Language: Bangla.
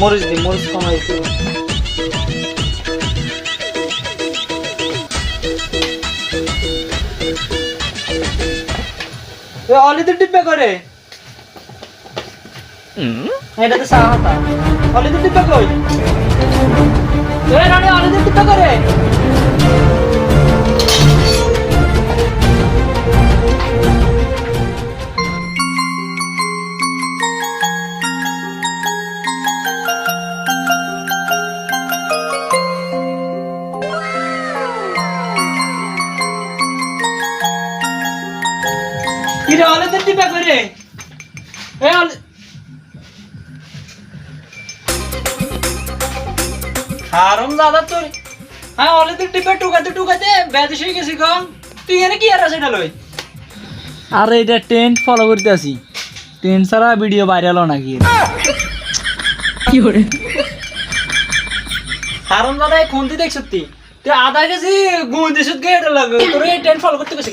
মরিচ দি মরিচ কমাই এ অলিতে টিপে করে। এটাতে চা হাতা। অলিতে টিপে কই? কি রে অলিতে টিপে করে এ দাদা তোর হ্যাঁ টুকাতে টুকাতে হয়ে গেছি গো। তুই এনে কি আর আছে এটা লই? আরে এটা টেন্ট ফলো করতে আসি টেন্ট ছাড়া ভিডিও ভাইরাল নাকি? হারম দাদা এই খুন্তি দেখ সত্যি। তুই আধা কেজি গুঁ দিছত গে এটা লাগে। তোর এই ট্রেন ফলো করতে গেছি